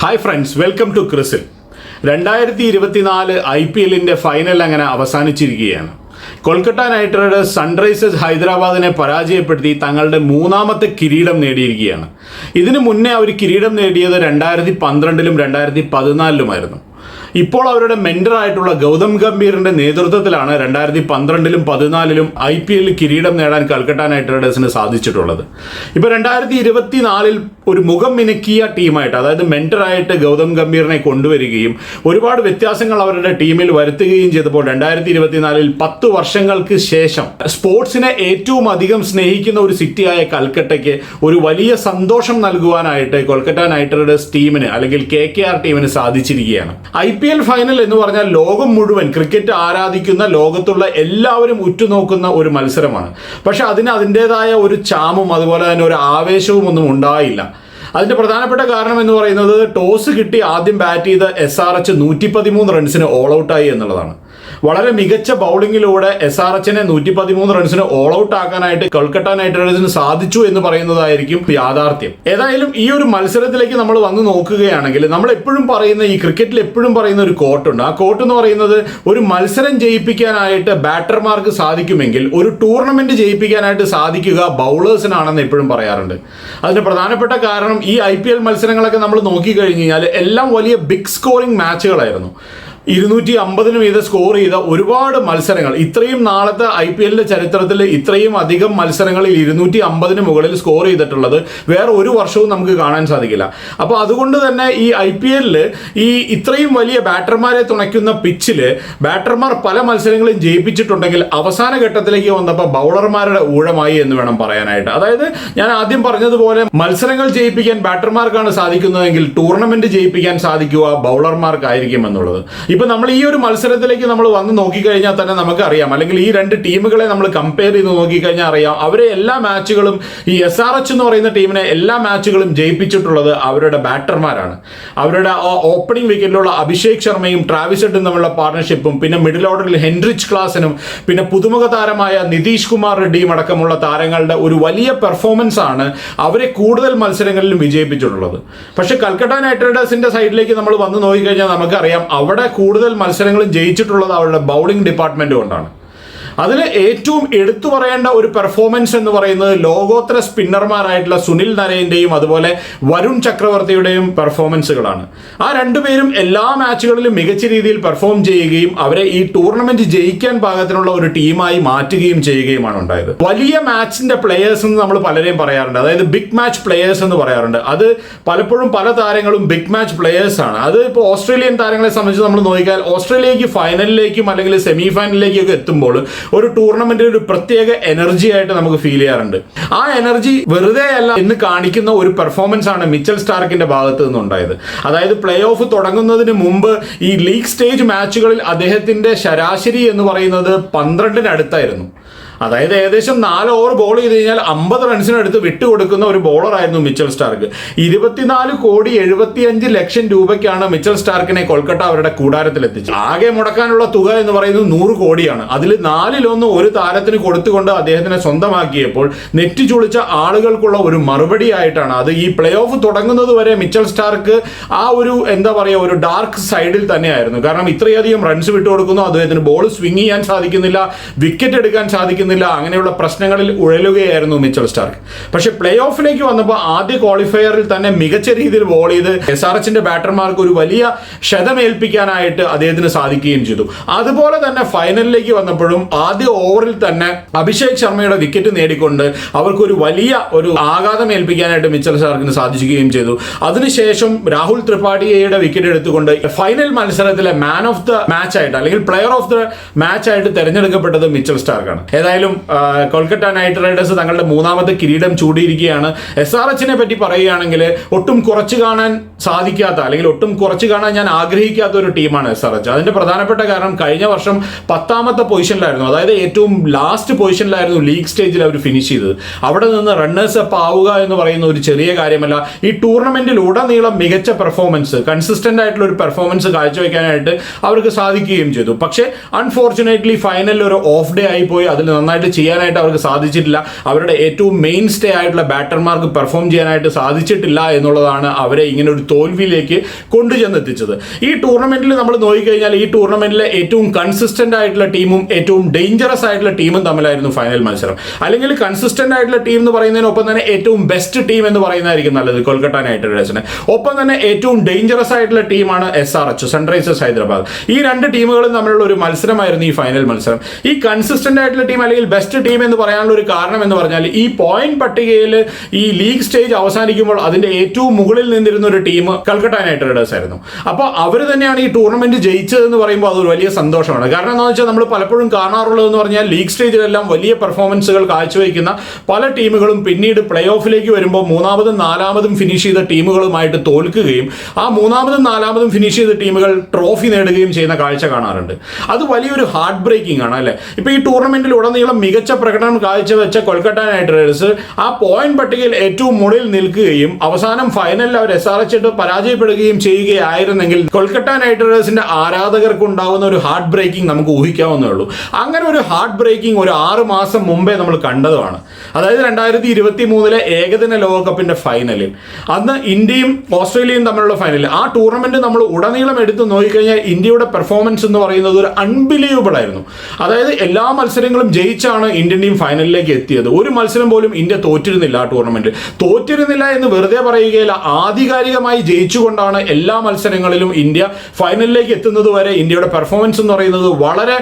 Hi friends welcome to ക്രിസിൽ രണ്ടായിരത്തി ഇരുപത്തിനാല് ഐ പി എല്ലിന്റെ ഫൈനൽ അങ്ങനെ അവസാനിച്ചിരിക്കുകയാണ്. കൊൽക്കത്ത നൈറ്റ് റൈഡേഴ്സ് സൺറൈസേഴ്സ് ഹൈദരാബാദിനെ പരാജയപ്പെടുത്തി തങ്ങളുടെ മൂന്നാമത്തെ കിരീടം നേടിയിരിക്കുകയാണ്. ഇതിനു മുന്നേ അവർ കിരീടം നേടിയത് രണ്ടായിരത്തി പന്ത്രണ്ടിലും രണ്ടായിരത്തി പതിനാലിലുമായിരുന്നു ഇപ്പോൾ അവരുടെ മെന്ററായിട്ടുള്ള ഗൗതം ഗംഭീറിന്റെ നേതൃത്വത്തിലാണ് രണ്ടായിരത്തി പന്ത്രണ്ടിലും പതിനാലിലും ഐ പി എല്ലിൽ കിരീടം നേടാൻ കൽക്കട്ട നൈറ്റ് റൈഡേഴ്സിന് സാധിച്ചിട്ടുള്ളത്. ഇപ്പോൾ രണ്ടായിരത്തി ഇരുപത്തിനാലിൽ ഒരു മുഖം മിനക്കിയ ടീമായിട്ട് അതായത് മെന്ററായിട്ട് ഗൗതം ഗംഭീറിനെ കൊണ്ടുവരികയും ഒരുപാട് വ്യത്യാസങ്ങൾ അവരുടെ ടീമിൽ വരുത്തുകയും ചെയ്തപ്പോൾ രണ്ടായിരത്തി ഇരുപത്തിനാലിൽ പത്ത് വർഷങ്ങൾക്ക് ശേഷം സ്പോർട്സിനെ ഏറ്റവും അധികം സ്നേഹിക്കുന്ന ഒരു സിറ്റിയായ കൽക്കട്ടയ്ക്ക് ഒരു വലിയ സന്തോഷം നൽകുവാനായിട്ട് കൊൽക്കത്ത നൈറ്റ് റൈഡേഴ്സ് ടീമിന് അല്ലെങ്കിൽ കെ കെ ആർ ടീമിന് സാധിച്ചിരിക്കുകയാണ്. ഐ പി എൽ ഫൈനൽ എന്ന് പറഞ്ഞാൽ ലോകം മുഴുവൻ ക്രിക്കറ്റ് ആരാധിക്കുന്ന ലോകത്തുള്ള എല്ലാവരും ഉറ്റുനോക്കുന്ന ഒരു മത്സരമാണ്. പക്ഷെ അതിന് അതിന്റെതായ ഒരു ചാമും അതുപോലെ തന്നെ ഒരു ആവേശവും ഒന്നും ഉണ്ടായില്ല. അതിന്റെ പ്രധാനപ്പെട്ട കാരണം എന്ന് പറയുന്നത് ടോസ് കിട്ടി ആദ്യം ബാറ്റ് ചെയ്ത എസ് ആർ എച്ച് നൂറ്റി പതിമൂന്ന് റൺസിന് ഓൾ ഔട്ടായി എന്നുള്ളതാണ്. വളരെ മികച്ച ബൗളിങ്ങിലൂടെ എസ് ആർ എച്ചിനെ നൂറ്റി പതിമൂന്ന് റൺസിന് ഓൾ ഔട്ട് ആക്കാനായിട്ട് കൊൽക്കത്ത നൈറ്റ് റൈഡേഴ്സിന് സാധിച്ചു എന്ന് പറയുന്നതായിരിക്കും യാഥാർത്ഥ്യം. ഏതായാലും ഈ ഒരു മത്സരത്തിലേക്ക് നമ്മൾ വന്ന് നോക്കുകയാണെങ്കിൽ നമ്മൾ എപ്പോഴും പറയുന്ന ഈ ക്രിക്കറ്റിൽ എപ്പോഴും പറയുന്ന ഒരു കോട്ടുണ്ട്. ആ കോട്ട് എന്ന് പറയുന്നത് ഒരു മത്സരം ജയിപ്പിക്കാനായിട്ട് ബാറ്റർമാർക്ക് സാധിക്കുമെങ്കിൽ ഒരു ടൂർണമെന്റ് ജയിപ്പിക്കാനായിട്ട് സാധിക്കുക ബൗളേഴ്സിനാണെന്ന് എപ്പോഴും പറയാറുണ്ട്. അതിന് പ്രധാനപ്പെട്ട കാരണം ഈ ഐ മത്സരങ്ങളൊക്കെ നമ്മൾ നോക്കിക്കഴിഞ്ഞ് കഴിഞ്ഞാൽ എല്ലാം വലിയ ബിഗ് സ്കോറിംഗ് മാച്ചുകളായിരുന്നു ഇരുന്നൂറ്റി അമ്പതിന് വീതം സ്കോർ ചെയ്ത ഒരുപാട് മത്സരങ്ങൾ. ഇത്രയും നാളത്തെ ഐ പി എല്ലിന്റെ ചരിത്രത്തിൽ ഇത്രയും അധികം മത്സരങ്ങളിൽ ഇരുന്നൂറ്റി അമ്പതിന് മുകളിൽ സ്കോർ ചെയ്തിട്ടുള്ളത് വേറെ ഒരു വർഷവും നമുക്ക് കാണാൻ സാധിക്കില്ല. അപ്പോൾ അതുകൊണ്ട് തന്നെ ഈ ഐ പി എല്ലിൽ ഈ ഇത്രയും വലിയ ബാറ്റർമാരെ തുണയ്ക്കുന്ന പിച്ചിൽ ബാറ്റർമാർ പല മത്സരങ്ങളും ജയിപ്പിച്ചിട്ടുണ്ടെങ്കിൽ അവസാന ഘട്ടത്തിലേക്ക് വന്നപ്പോൾ ബൗളർമാരുടെ ഊഴമായി എന്ന് വേണം പറയാനായിട്ട്. അതായത് ഞാൻ ആദ്യം പറഞ്ഞതുപോലെ മത്സരങ്ങൾ ജയിപ്പിക്കാൻ ബാറ്റർമാർക്കാണ് സാധിക്കുന്നതെങ്കിൽ ടൂർണമെന്റ് ജയിപ്പിക്കാൻ സാധിക്കുക ബൗളർമാർക്കായിരിക്കും എന്നുള്ളത്. ഇപ്പൊ നമ്മൾ ഈ ഒരു മത്സരത്തിലേക്ക് നമ്മൾ വന്ന് നോക്കിക്കഴിഞ്ഞാൽ തന്നെ നമുക്ക് അറിയാം അല്ലെങ്കിൽ ഈ രണ്ട് ടീമുകളെ നമ്മൾ കമ്പയർ ചെയ്ത് നോക്കിക്കഴിഞ്ഞാൽ അറിയാം. അവരെ എല്ലാ മാച്ചുകളും ഈ എസ് ആർ എച്ച് എന്ന് പറയുന്ന ടീമിനെ എല്ലാ മാച്ചുകളും ജയിപ്പിച്ചിട്ടുള്ളത് അവരുടെ ബാറ്റർമാരാണ്. അവരുടെ ഓപ്പണിംഗ് വിക്കറ്റിലുള്ള അഭിഷേക് ശർമ്മയും ട്രാവിസ് ഹെഡും തമ്മിലുള്ള പാർട്ണർഷിപ്പും പിന്നെ മിഡിൽ ഓർഡറിൽ ഹെൻറിച്ച് ക്ലാസിനും പിന്നെ പുതുമുഖ താരമായ നിതീഷ് കുമാർ റെഡ്ഡിയും അടക്കമുള്ള താരങ്ങളുടെ ഒരു വലിയ പെർഫോമൻസ് ആണ് അവരെ കൂടുതൽ മത്സരങ്ങളിലും വിജയിപ്പിച്ചിട്ടുള്ളത്. പക്ഷെ കൽക്കട്ട നൈറ്റ് റൈഡേഴ്സിന്റെ സൈഡിലേക്ക് നമ്മൾ വന്ന് നോക്കിക്കഴിഞ്ഞാൽ നമുക്കറിയാം അവിടെ കൂടുതൽ മത്സരങ്ങളും ജയിച്ചിട്ടുള്ളത് അവരുടെ ബൗളിംഗ് ഡിപ്പാർട്ട്മെന്റ് കൊണ്ടാണ്. അതിൽ ഏറ്റവും എടുത്തു പറയേണ്ട ഒരു പെർഫോമൻസ് എന്ന് പറയുന്നത് ലോകോത്തര സ്പിന്നർമാരായിട്ടുള്ള സുനിൽ നരേന്റെയും അതുപോലെ വരുൺ ചക്രവർത്തിയുടെയും പെർഫോമൻസുകളാണ് ആ രണ്ടുപേരും എല്ലാ മാച്ചുകളിലും മികച്ച രീതിയിൽ പെർഫോം ചെയ്യുകയും അവരെ ഈ ടൂർണമെന്റ് ജയിക്കാൻ പാകത്തിനുള്ള ഒരു ടീമായി മാറ്റുകയും ചെയ്യുകയുമാണ് ഉണ്ടായത്. വലിയ മാച്ചിന്റെ പ്ലെയേഴ്സ് എന്ന് നമ്മൾ പലരെയും പറയാറുണ്ട്. അതായത് ബിഗ് മാച്ച് പ്ലെയേഴ്സ് എന്ന് പറയാറുണ്ട്. അത് പലപ്പോഴും പല താരങ്ങളും ബിഗ് മാച്ച് പ്ലെയേഴ്സ് ആണ്. അത് ഇപ്പോൾ ഓസ്ട്രേലിയൻ താരങ്ങളെ സംബന്ധിച്ച് നമ്മൾ നോക്കിയാൽ ഓസ്ട്രേലിയക്ക് ഫൈനലിലേക്കും അല്ലെങ്കിൽ സെമി ഫൈനലിലേക്കും ഒക്കെ എത്തുമ്പോൾ ഒരു ടൂർണമെന്റിൽ ഒരു പ്രത്യേക എനർജി ആയിട്ട് നമുക്ക് ഫീൽ ചെയ്യാറുണ്ട്. ആ എനർജി വെറുതെ അല്ല എന്ന് കാണിക്കുന്ന ഒരു പെർഫോമൻസ് ആണ് മിച്ചൽ സ്റ്റാർക്കിന്റെ ഭാഗത്ത് നിന്നുണ്ടായത്. അതായത് പ്ലേ ഓഫ് തുടങ്ങുന്നതിന് മുമ്പ് ഈ ലീഗ് സ്റ്റേജ് മാച്ചുകളിൽ അദ്ദേഹത്തിന്റെ ശരാശരി എന്ന് പറയുന്നത് പന്ത്രണ്ടിനടുത്തായിരുന്നു അതായത് ഏകദേശം നാല് ഓവർ ബോൾ ചെയ്ത് കഴിഞ്ഞാൽ അമ്പത് റൺസിനടുത്ത് വിട്ടുകൊടുക്കുന്ന ഒരു ബോളറായിരുന്നു മിച്ചൽ സ്റ്റാർക്ക്. ഇരുപത്തിനാല് കോടി എഴുപത്തിയഞ്ച് ലക്ഷം രൂപയ്ക്കാണ് മിച്ചൽ സ്റ്റാർക്കിനെ കൊൽക്കത്ത അവരുടെ കൂടാരത്തിൽ എത്തിച്ചത് ആകെ മുടക്കാനുള്ള തുക എന്ന് പറയുന്നത് നൂറ് കോടിയാണ്. അതിൽ നാലിലൊന്ന് ഒരു താരത്തിന് കൊടുത്തുകൊണ്ട് അദ്ദേഹത്തിനെ സ്വന്തമാക്കിയപ്പോൾ നെറ്റി ചുളിച്ച ആളുകൾക്കുള്ള ഒരു മറുപടി ആയിട്ടാണ് അത് ഈ പ്ലേ ഓഫ് തുടങ്ങുന്നത് വരെ മിച്ചൽ സ്റ്റാർക്ക് ആ ഒരു എന്താ പറയുക ഒരു ഡാർക്ക് സൈഡിൽ തന്നെയായിരുന്നു. കാരണം ഇത്രയധികം റൺസ് വിട്ടുകൊടുക്കുന്നു. അദ്ദേഹത്തിന് ബോൾ സ്വിങ് ചെയ്യാൻ സാധിക്കുന്നില്ല. വിക്കറ്റ് എടുക്കാൻ സാധിക്കുന്നില്ല. അങ്ങനെയുള്ള പ്രശ്നങ്ങളിൽ ഉഴലുകയായിരുന്നു മിച്ചൽ സ്റ്റാർക്ക്. പക്ഷെ പ്ലേ ഓഫിലേക്ക് വന്നപ്പോൾ ആദ്യ ക്വാളിഫയറിൽ തന്നെ മികച്ച രീതിയിൽ ബോൾ ചെയ്ത് എസ് ആർ എച്ചിന്റെ ബാറ്റർമാർക്ക് ഒരു വലിയ ക്ഷതമേൽപ്പിക്കാനായിട്ട് അദ്ദേഹത്തിന് സാധിക്കുകയും ചെയ്തു. അതുപോലെ തന്നെ ഫൈനലിലേക്ക് വന്നപ്പോഴും ആദ്യ ഓവറിൽ തന്നെ അഭിഷേക് ശർമ്മയുടെ വിക്കറ്റ് നേടിക്കൊണ്ട് അവർക്ക് ഒരു വലിയ ഒരു ആഘാതം ഏൽപ്പിക്കാനായിട്ട് മിച്ചൽ സ്റ്റാർക്കിന് സാധിക്കുകയും ചെയ്തു. അതിനുശേഷം രാഹുൽ ത്രിപാഠിയുടെ വിക്കറ്റ് എടുത്തുകൊണ്ട് ഫൈനൽ മത്സരത്തിലെ മാൻ ഓഫ് ദ മാച്ച് ആയിട്ട് അല്ലെങ്കിൽ പ്ലെയർ ഓഫ് ദ മാച്ച് ആയിട്ട് തെരഞ്ഞെടുക്കപ്പെട്ടത് മിച്ചൽ സ്റ്റാർക്കാണ്. ഏതായാലും ആ, കൊൽക്കത്ത നൈറ്റ് റൈഡേഴ്സ് തങ്ങളുടെ മൂന്നാമത്തെ കിരീടം ചൂടിയിരിക്കുകയാണ്. എസ് ആർ എച്ചിനെ പറ്റി പറയുകയാണെങ്കിൽ ഒട്ടും കുറച്ച് കാണാൻ സാധിക്കാത്ത അല്ലെങ്കിൽ ഒട്ടും കുറച്ച് കാണാൻ ഞാൻ ആഗ്രഹിക്കാത്ത ഒരു ടീമാണ് എസ് ആർ എച്ച് അതിന്റെ പ്രധാനപ്പെട്ട കാരണം കഴിഞ്ഞ വർഷം പത്താമത്തെ പൊസിഷനിലായിരുന്നു. അതായത് ഏറ്റവും ലാസ്റ്റ് പൊസിഷനിലായിരുന്നു ലീഗ് സ്റ്റേജിൽ അവർ ഫിനിഷ് ചെയ്തത്. അവിടെ നിന്ന് റണ്ണേഴ്സ് അപ്പ് ആവുക എന്ന് പറയുന്ന ഒരു ചെറിയ കാര്യമല്ല. ഈ ടൂർണമെന്റിൽ ഉടനീളം മികച്ച പെർഫോമൻസ് കൺസിസ്റ്റന്റ് ആയിട്ടുള്ള ഒരു പെർഫോമൻസ് കാഴ്ചവെക്കാനായിട്ട് അവർക്ക് സാധിക്കുകയും ചെയ്തു. പക്ഷേ അൺഫോർച്ചുനേറ്റ്ലി ഫൈനലിൽ ഒരു ഓഫ് ഡേ ആയി പോയി. അതിൽ നന്നായിട്ട് ചെയ്യാനായിട്ട് അവർക്ക് സാധിച്ചിട്ടില്ല. അവരുടെ ഏറ്റവും മെയിൻ സ്റ്റേ ആയിട്ടുള്ള ബാറ്റർമാർക്ക് പെർഫോം ചെയ്യാനായിട്ട് സാധിച്ചിട്ടില്ല എന്നുള്ളതാണ് അവരെ ഇങ്ങനെ ഒരു തോൽവിയിലേക്ക് കൊണ്ടുചെന്നെത്തിച്ചത്. ഈ ടൂർണമെന്റിൽ നമ്മൾ നോക്കിക്കഴിഞ്ഞാൽ ഈ ടൂർണമെന്റിലെ ഏറ്റവും കൺസിസ്റ്റന്റ് ആയിട്ടുള്ള ടീമും ഏറ്റവും ഡേഞ്ചറസ് ആയിട്ടുള്ള ടീമും തമ്മിലായിരുന്നു ഫൈനൽ മത്സരം. അല്ലെങ്കിൽ കൺസിസ്റ്റന്റ് ആയിട്ടുള്ള ടീം എന്ന് പറയുന്നതിനൊപ്പം തന്നെ ഏറ്റവും ബെസ്റ്റ് ടീം എന്ന് പറയുന്നതായിരിക്കും നല്ലത് കൊൽക്കത്ത നൈറ്റ് റൈഡേഴ്സിന്. ഒപ്പം തന്നെ ഏറ്റവും ഡേഞ്ചറസ് ആയിട്ടുള്ള ടീമാണ് S R H Sunrisers Hyderabad. ഈ രണ്ട് ടീമുകളും തമ്മിലുള്ള ഒരു മത്സരമായിരുന്നു ഈ ഫൈനൽ മത്സരം. ഈ കൺസിസ്റ്റന്റ് ആയിട്ടുള്ള ടീം അല്ലെങ്കിൽ ബെസ്റ്റ് ടീം എന്ന് പറയാനുള്ള ഒരു കാരണം എന്ന് പറഞ്ഞാൽ ഈ പോയിന്റ് പട്ടികയിൽ ഈ ലീഗ് സ്റ്റേജ് അവസാനിക്കുമ്പോൾ അതിന്റെ ഏറ്റവും മുകളിൽ നിന്നിരുന്ന ഒരു ടീം കൽക്കട്ട നൈറ്റ് റൈഡേഴ്സ് ആയിരുന്നു. അപ്പോൾ അവർ തന്നെയാണ് ഈ ടൂർണമെന്റ് ജയിച്ചതെന്ന് പറയുമ്പോൾ അതൊരു വലിയ സന്തോഷമാണ്. കാരണം എന്താണെന്ന് വെച്ചാൽ നമ്മൾ പലപ്പോഴും കാണാറുള്ളതെന്ന് പറഞ്ഞാൽ ലീഗ് സ്റ്റേജിലെല്ലാം വലിയ പെർഫോമൻസുകൾ കാഴ്ചവെക്കുന്ന പല ടീമുകളും പിന്നീട് പ്ലേ ഓഫിലേക്ക് വരുമ്പോൾ മൂന്നാമതും നാലാമതും ഫിനിഷ് ചെയ്ത ടീമുകളുമായിട്ട് തോൽക്കുകയും ആ മൂന്നാമതും നാലാമതും ഫിനിഷ് ചെയ്ത ടീമുകൾ ട്രോഫി നേടുകയും ചെയ്യുന്ന കാഴ്ച കാണാറുണ്ട്. അത് വലിയൊരു ഹാർട്ട് ബ്രേക്കിംഗ് ആണ് അല്ലേ? ഇപ്പൊ ഈ ടൂർണമെന്റിൽ ഉടനീളം മികച്ച പ്രകടനം കാഴ്ചവെച്ച കൊൽക്കത്ത നൈറ്റ് റൈഡേഴ്സ് ആ പോയിന്റ് പട്ടികയിൽ ഏറ്റവും മുകളിൽ നിൽക്കുകയും അവസാനം ഫൈനലിൽ അവർ എസ് ആർ എച്ച് പരാജയപ്പെടുകയും ചെയ്യുകയായിരുന്നെങ്കിൽ കൊൽക്കത്ത നൈറ്റ് റൈഡേഴ്സിന്റെ ആരാധകർക്ക് ഉണ്ടാകുന്ന ഒരു ഹാർട്ട് ബ്രേക്കിംഗ് നമുക്ക് ഊഹിക്കാവുന്നേ ഉള്ളൂ. അങ്ങനെ ഒരു ഹാർട്ട് ബ്രേക്കിംഗ് ഒരു ആറ് മാസം മുമ്പേ നമ്മൾ കണ്ടതുമാണ്. അതായത് രണ്ടായിരത്തി ഇരുപത്തി മൂന്നിലെ ഏകദിന ലോകകപ്പിന്റെ ഫൈനലിൽ അന്ന് ഇന്ത്യയും ഓസ്ട്രേലിയയും തമ്മിലുള്ള ഫൈനലിൽ ആ ടൂർണമെന്റ് നമ്മൾ ഉടനീളം എടുത്ത് നോക്കിക്കഴിഞ്ഞാൽ ഇന്ത്യയുടെ പെർഫോമൻസ് എന്ന് പറയുന്നത് ഒരു അൺബിലീവബിൾ ആയിരുന്നു. അതായത് എല്ലാ മത്സരങ്ങളും ജയിച്ചാണ് ഇന്ത്യൻ ടീം ഫൈനലിലേക്ക് എത്തിയത്. ഒരു മത്സരം പോലും ഇന്ത്യ തോറ്റിരുന്നില്ല ആ ടൂർണമെന്റ് തോറ്റിരുന്നില്ല എന്ന് വെറുതെ പറയുകയില്ല. ആധികാരികമായി ജയിച്ചുകൊണ്ടാണ് എല്ലാ മത്സരങ്ങളിലും ഇന്ത്യ ഫൈനലിലേക്ക് എത്തുന്നത് വരെ ഇന്ത്യയുടെ പെർഫോമൻസ് എന്ന് പറയുന്നത് വളരെ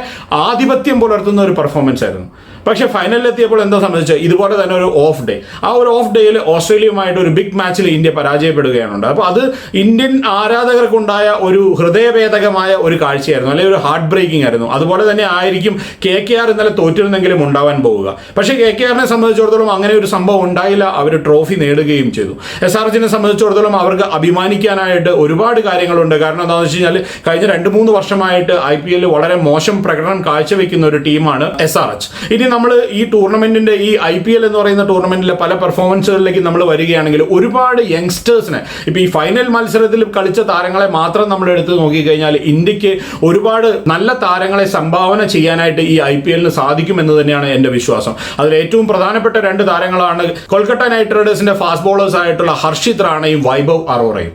ആധിപത്യം പുലർത്തുന്ന ഒരു പെർഫോമൻസ് ആയിരുന്നു. പക്ഷേ ഫൈനലിൽ എത്തിയപ്പോൾ എന്താ സംബന്ധിച്ചത് ഇതുപോലെ തന്നെ ഒരു ഓഫ് ഡേ ആ ഒരു ഓഫ് ഡേയിൽ ഓസ്ട്രേലിയയുമായിട്ട് ഒരു ബിഗ് മാച്ചിൽ ഇന്ത്യ പരാജയപ്പെടുകയാണ് അപ്പോൾ അത് ഇന്ത്യൻ ആരാധകർക്കുണ്ടായ ഒരു ഹൃദയഭേദകമായ ഒരു കാഴ്ചയായിരുന്നു. അല്ലെങ്കിൽ ഒരു ഹാർട്ട് ബ്രേക്കിംഗ് ആയിരുന്നു. അതുപോലെ തന്നെ ആയിരിക്കും കെ കെ ആർ ഇന്നലെ തോറ്റിരുന്നെങ്കിലും ഉണ്ടാവാൻ പോവുക. പക്ഷേ കെ കെ ആറിനെ സംബന്ധിച്ചിടത്തോളം അങ്ങനെ ഒരു സംഭവം ഉണ്ടായില്ല. അവർ ട്രോഫി നേടുകയും ചെയ്തു. എസ് ആർ ജിനെ സംബന്ധിച്ചിടത്തോളം അവർക്ക് അഭിമാനിക്കാനായിട്ട് ഒരുപാട് കാര്യങ്ങളുണ്ട്. കാരണം എന്താണെന്ന് വെച്ച് കഴിഞ്ഞാൽ കഴിഞ്ഞ രണ്ട് മൂന്ന് വർഷമായിട്ട് ഐ പി എല്ലിൽ വളരെ മോശം പ്രകടനം കാഴ്ചവെക്കുന്ന ഒരു ടീമാണ് എസ് ആർ എച്ച് ഇനി നമ്മൾ ഈ ടൂർണമെന്റിന്റെ ഈ ഐ പി എൽ എന്ന് പറയുന്ന ടൂർണമെന്റിലെ പല പെർഫോമൻസുകളിലേക്ക് നമ്മൾ വരികയാണെങ്കിൽ ഒരുപാട് യങ്സ്റ്റേഴ്സിനെ ഇപ്പൊ ഈ ഫൈനൽ മത്സരത്തിൽ കളിച്ച താരങ്ങളെ മാത്രം നമ്മൾ എടുത്ത് നോക്കിക്കഴിഞ്ഞാൽ ഇന്ത്യയ്ക്ക് ഒരുപാട് നല്ല താരങ്ങളെ സംഭാവന ചെയ്യാനായിട്ട് ഈ ഐ പി എല്ലിന് സാധിക്കുമെന്ന് തന്നെയാണ് എന്റെ വിശ്വാസം. അതിൽ ഏറ്റവും പ്രധാനപ്പെട്ട രണ്ട് താരങ്ങളാണ് കൊൽക്കത്ത നൈറ്റ് റൈഡേഴ്സിന്റെ ഫാസ്റ്റ് ബോളേഴ്സ് ആയിട്ടുള്ള ഹർഷിത് റാണയും വൈഭവ് അറോറയും.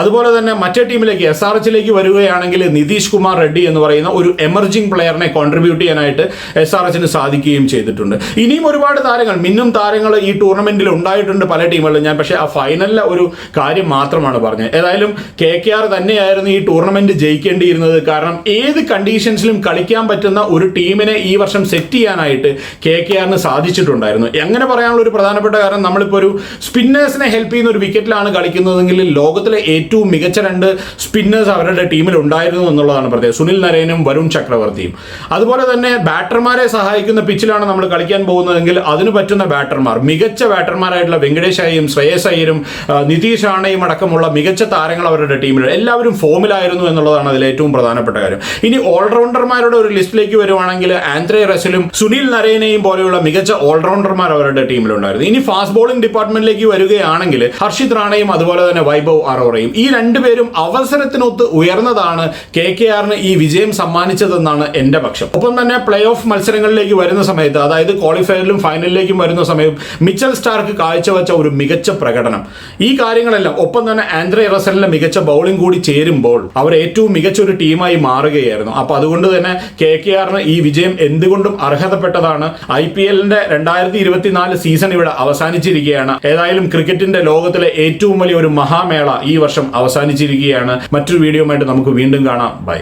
അതുപോലെ തന്നെ മറ്റേ ടീമിലേക്ക് എസ് ആർ എച്ചിലേക്ക് വരികയാണെങ്കിൽ നിതീഷ് കുമാർ റെഡ്ഡി എന്ന് പറയുന്ന ഒരു എമർജിംഗ് പ്ലെയറിനെ കോൺട്രിബ്യൂട്ട് ചെയ്യാനായിട്ട് എസ് ആർ എച്ചിന് സാധിക്കുകയും ചെയ്തിട്ടുണ്ട്. ഇനിയും ഒരുപാട് താരങ്ങൾ മിന്നും താരങ്ങൾ ഈ ടൂർണമെന്റിൽ ഉണ്ടായിട്ടുണ്ട് പല ടീമുകളിലും. ഞാൻ പക്ഷേ ആ ഫൈനലിലെ ഒരു കാര്യം മാത്രമാണ് പറഞ്ഞത്. ഏതായാലും കെ കെ ആർ തന്നെയായിരുന്നു ഈ ടൂർണമെന്റ് ജയിക്കേണ്ടിയിരുന്നത്. കാരണം ഏത് കണ്ടീഷൻസിലും കളിക്കാൻ പറ്റുന്ന ഒരു ടീമിനെ ഈ വർഷം സെറ്റ് ചെയ്യാനായിട്ട് കെ കെ ആറിന് സാധിച്ചിട്ടുണ്ടായിരുന്നു. എങ്ങനെ പറയാനുള്ള ഒരു പ്രധാനപ്പെട്ട കാരണം നമ്മളിപ്പോൾ ഒരു സ്പിന്നേഴ്സിനെ ഹെൽപ്പ് ചെയ്യുന്ന ഒരു വിക്കറ്റിലാണ് കളിക്കുന്നതെങ്കിൽ ലോകത്തിലെ മികച്ച രണ്ട് സ്പിന്നേഴ്സ് അവരുടെ ടീമിൽ ഉണ്ടായിരുന്നു എന്നുള്ളതാണ് പ്രത്യേകം സുനിൽ നരേനും വരുൺ ചക്രവർത്തിയും. അതുപോലെ തന്നെ ബാറ്റർമാരെ സഹായിക്കുന്ന പിച്ചിലാണ് നമ്മൾ കളിക്കാൻ പോകുന്നതെങ്കിൽ അതിന് പറ്റുന്ന ബാറ്റർമാർ മികച്ച ബാറ്റർമാരായിട്ടുള്ള വെങ്കടേഷ് അയ്യരും ശ്രേയസ് അയ്യരും നിതീഷ് ആണയും അടക്കമുള്ള മികച്ച താരങ്ങൾ അവരുടെ ടീമിൽ എല്ലാവരും ഫോമിലായിരുന്നു എന്നുള്ളതാണ് അതിൽ ഏറ്റവും പ്രധാനപ്പെട്ട കാര്യം. ഇനി ഓൾറൗണ്ടർമാരുടെ ഒരു ലിസ്റ്റിലേക്ക് വരുവാണെങ്കിൽ ആന്ത്രേ റസലും സുനിൽ നരേനയും പോലെയുള്ള മികച്ച ഓൾറൗണ്ടർമാർ അവരുടെ ടീമിലുണ്ടായിരുന്നു ഇനി ഫാസ്റ്റ് ബോളിംഗ് ഡിപ്പാർട്ട്മെന്റിലേക്ക് വരികയാണെങ്കിൽ ഹർഷിത് റാണയും അതുപോലെ തന്നെ വൈഭവ് അറോറയും ഈ രണ്ടുപേരും അവസരത്തിനൊത്ത് ഉയർന്നതാണ് കെ കെ ആറിന് ഈ വിജയം സമ്മാനിച്ചതെന്നാണ് എന്റെ പക്ഷം. ഒപ്പം തന്നെ പ്ലേ ഓഫ് മത്സരങ്ങളിലേക്ക് വരുന്ന സമയത്ത് അതായത് ക്വാളിഫയറിലും ഫൈനലിലേക്കും വരുന്ന സമയം മിച്ചൽ സ്റ്റാർക്ക് കാഴ്ചവെച്ച ഒരു മികച്ച പ്രകടനം. ഈ കാര്യങ്ങളെല്ലാം ഒപ്പം തന്നെ ആൻഡ്രേ റസലിന്റെ മികച്ച ബൗളിംഗ് കൂടി ചേരുമ്പോൾ അവർ ഏറ്റവും മികച്ച ഒരു ടീമായി മാറുകയായിരുന്നു. അപ്പൊ അതുകൊണ്ട് തന്നെ കെ കെ ആറിന് ഈ വിജയം എന്തുകൊണ്ടും അർഹതപ്പെട്ടതാണ്. ഐ പി എല്ലിന്റെ രണ്ടായിരത്തി ഇരുപത്തിനാല് സീസൺ ഇവിടെ അവസാനിച്ചിരിക്കുകയാണ്. ഏതായാലും ക്രിക്കറ്റിന്റെ ലോകത്തിലെ ഏറ്റവും വലിയ ഒരു മഹാമേള ഈ വർഷം അവസാനിച്ചിരിക്കുകയാണ്. മറ്റൊരു വീഡിയോയുമായിട്ട് നമുക്ക് വീണ്ടും കാണാം. ബൈ.